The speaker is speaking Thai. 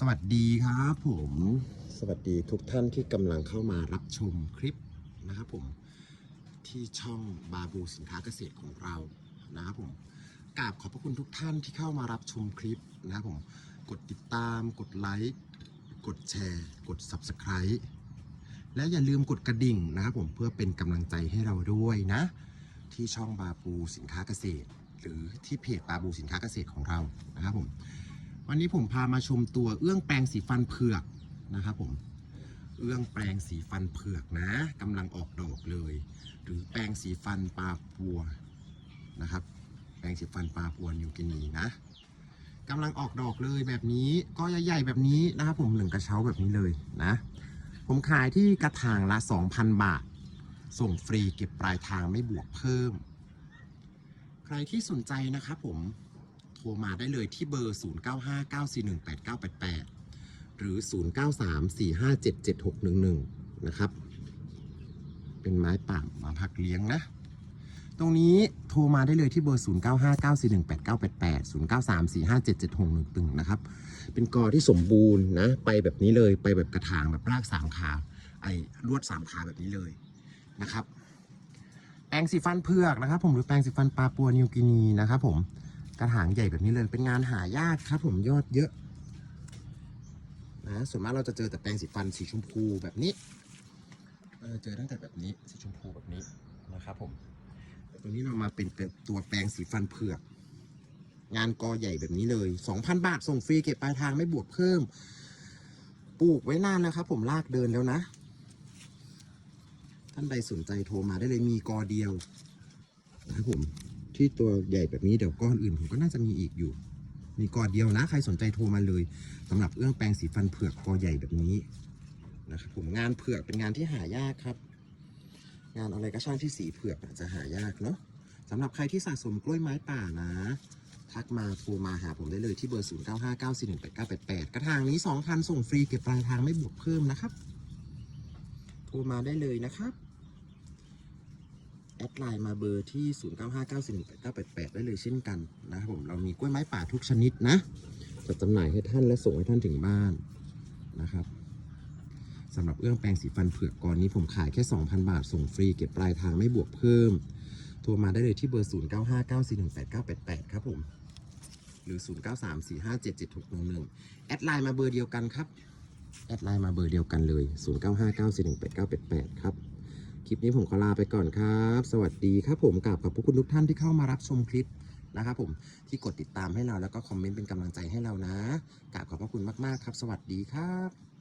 สวัสดีครับผม สวัสดีทุกท่านที่กำลังเข้ามารับชมคลิปนะครับผมที่ช่องบาบูสินค้าเกษตรของเรานะครับผมกราบขอบพระคุณทุกท่านที่เข้ามารับชมคลิปนะครับผมกดติดตาม กดไลค์กดแชร์ กด Subscribe และอย่าลืมกดกระดิ่งนะครับผมเพื่อเป็นกำลังใจให้เราด้วยนะ ที่ช่องบาบูสินค้าเกษตร หรือที่เพจบาบูสินค้าเกษตรของเรานะครับผม วันนี้ผมพามาชมตัวเอื้องแปรงสีฟันเผือกนะครับผม เอื้องแปรงสีฟันเผือกนะกำลังออกดอกเลย หรือแปรงสีฟันปลาปัวนะครับ แปรงสีฟันปลาปัวนิวกินีนะกำลังออกดอกเลยแบบนี้ก็ใหญ่ๆแบบนี้นะครับผมหนึ่งกระเช้าแบบนี้เลยนะ ผมขายที่กระถางละ 2,000 บาท ส่งฟรีเก็บปลายทางไม่บวกเพิ่ม ใครที่สนใจนะครับผม รมาได้เลยที่เบอร์ 0959418988 หรือ 0934577611 นะครับ เป็นไม้ป่ามาพักเลี้ยงนะ ตรงนี้โทรมาได้เลยที่เบอร์ 0959418988 0934577611 นะครับ เป็นกอที่สมบูรณ์นะ ไปแบบนี้เลย ไปแบบกระถางแบบรากสามขา ไอ้ลวดสามขาแบบนี้เลยนะครับแปรงสีฟันเผือกนะครับผมหรือแปรงสีฟันปลาปัวนิวกินีนะครับผม กระถางใหญ่แบบนี้เลยเป็นงานหายากครับ ผมยอดเยอะนะส่วนมากเราจะเจอแต่แปรงสีฟันสีชมพูแบบนี้เออเจอตั้งแต่แบบนี้สีชมพูแบบนี้นะครับผมต่ตัวนี้เรามาเป็นเป็นตัวแปรงสีฟันเผือก งานกอใหญ่แบบนี้เลย 2,000 บาทส่งฟรีเก็บปลายทางไม่บวกเพิ่ม ปลูกไว้นานแล้วครับผมลากเดินแล้วนะ ท่านใดสนใจโทรมาได้เลยมีกอเดียวนะครับผม ที่ตัวใหญ่แบบนี้เดี๋ยวก้อนอื่นผมก็น่าจะมีอีกอยู่ มีกอเดียวนะ ใครสนใจโทรมาเลยสำหรับเอื้องแปรงสีฟันเผือกกอใหญ่แบบนี้นะครับผมงานเผือกเป็นงานที่หายากครับ งานอะไรก็ช่างที่สีเผือกอาจจะหายากเนาะสำหรับใครที่สะสมกล้วยไม้ป่านะ ทักมาโทรมาหาผมได้เลยที่เบอร์ 0 9 5 9 4 1 8 9 8 8 กระถางนี้ 2,000 ส่งฟรีเก็บปลายทางไม่บวกเพิ่มนะครับ โทรมาได้เลยนะครับ แอดไลน์มาเบอร์ที่ 0959418988 ได้เลยเช่นกันนะครับผมเรามีกล้วยไม้ป่าทุกชนิดนะจะจำหน่ายให้ท่านและส่งให้ท่านถึงบ้านนะครับสำหรับเอื้องแปรงสีฟันเผือกก่อนนี้ผมขายแค่ 2,000 บาทส่งฟรีเก็บปลายทางไม่บวกเพิ่ม โทรมาได้เลยที่เบอร์ 0959418988 ครับผม หรือ 0934577611 แอดไลน์มาเบอร์เดียวกันครับ แอดไลน์มาเบอร์เดียวกันเลย 0959418988 ครับ คลิปนี้ผมขอลาไปก่อนครับ สวัสดีครับผมกับขอบพระคุณทุกท่านที่เข้ามารับชมคลิปนะครับผมที่กดติดตามให้เราแล้วก็คอมเมนต์เป็นกำลังใจให้เรานะกราบขอบพระคุณมากๆครับ สวัสดีครับ